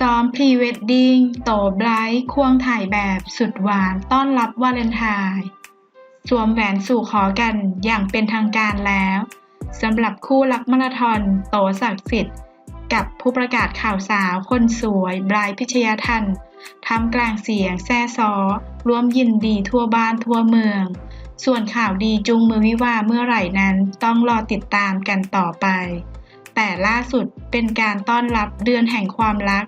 ซ้อมพรีเวดดิ้งโตไบรท์ควงถ่ายแบบสุดหวานต้อนรับวาเลนไทน์สวมแหวนสู่ขอกันอย่างเป็นทางการแล้วสำหรับคู่รักมาราธอนโตศักดิ์สิทธิ์ กับผู้ประกาศข่าวสาวคนสวยไบรท์พิชยาทันทำกลางเสียงแซ่ซ้อร่วมยินดีทั่วบ้านทั่วเมือง ส่วนข่าวดีจุงมือวิวาเมื่อไหร่นั้นต้องรอติดตามกันต่อไป แต่ล่าสุดเป็นการต้อนรับเดือนแห่งความรัก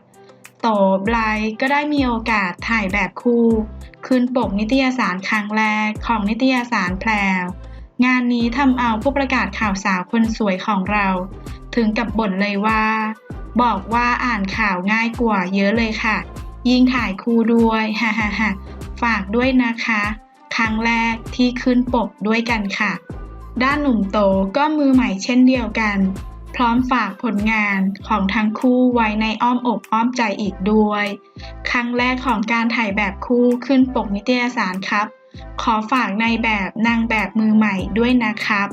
โตไบรท์ก็ได้มีโอกาสถ่ายแบบคู่ขึ้นปกนิตยสารครั้งแรกของนิตยสารแพรวงานนี้ทำเอาผู้ประกาศข่าวสาวคนสวยของเรา ถึงกับบ่นเลยว่า บอกว่าอ่านข่าวง่ายกว่าเยอะเลยค่ะ ยิ่งถ่ายคู่ด้วยฮ่าฮ่าฮ่าฝากด้วยนะคะ ครั้งแรกที่ขึ้นปกด้วยกันค่ะ ด้านหนุ่มโตก็มือใหม่เช่นเดียวกัน พร้อมฝากผลงานของทั้งคู่ไว้ในอ้อมอกอ้อมใจอีกด้วย ครั้งแรกของการถ่ายแบบคู่ขึ้นปกนิตยสารครับ ขอฝากในแบบนางแบบมือใหม่ด้วยนะครับ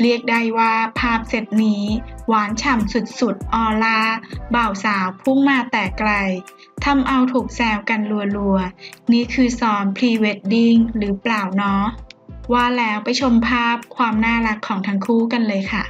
เรียกได้ว่าภาพเซตนี้ หวานฉ่ำสุดๆ ออร่าบ่าวสาวพุ่งมาแต่ไกลทำเอาถูกแซวกันรัวๆ นี่คือซ้อมพรีเวดดิ้งหรือเปล่าเนาะว่าแล้วไปชมภาพความน่ารักของทั้งคู่กันเลยค่ะ